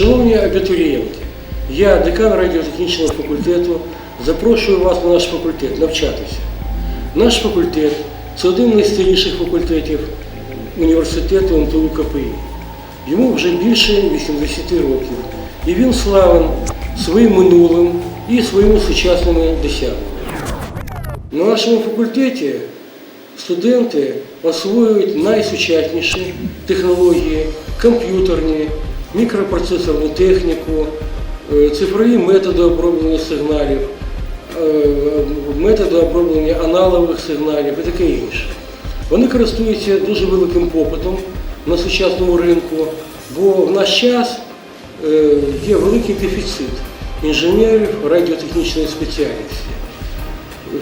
Шановні абітурієнти, я, декан радіотехнічного факультету, запрошую вас на наш факультет навчатися. Наш факультет це один з найстаріших факультетів університету МТУ КПІ. Йому вже більше 80 років, і він славен своїм минулим і своїми сучасними досягненнями. На нашому факультеті студенти освоюють найсучасніші технології, комп'ютерні, мікропроцесорну техніку, е, цифрові методи оброблення сигналів, е, методи оброблення аналогових сигналів і таке інше. Вони користуються дуже великим попитом на сучасному ринку, бо в наш час е, є великий дефіцит інженерів радіотехнічної спеціальності.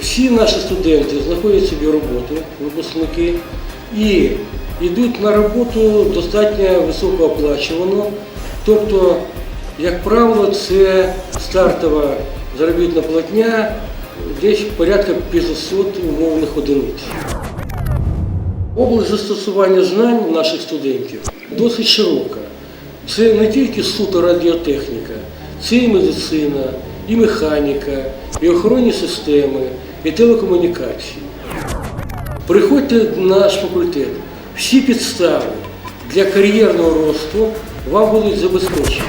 Всі наші студенти знаходять собі роботу, випускники, і йдуть на роботу достатньо високооплачувану. Тобто, як правило, це стартова заробітна платня десь порядка 500 умовних одиниць. Область застосування знань наших студентів досить широка. Це не тільки суто радіотехніка, це і медицина, і механіка, і охоронні системи, і телекомунікації. Приходьте на наш факультет. Всі підстави для кар'єрного росту вам будуть забезпечені.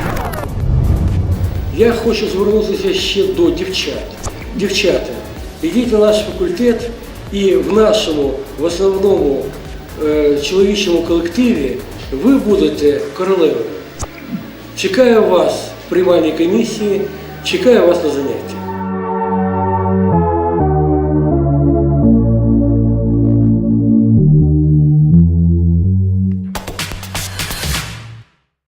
Я хочу звернутися ще до дівчат. Дівчата, йдіть на наш факультет і в нашому, в основному е, чоловічому колективі ви будете королевою. Чекаю вас в приймальній комісії, чекаю вас на заняття.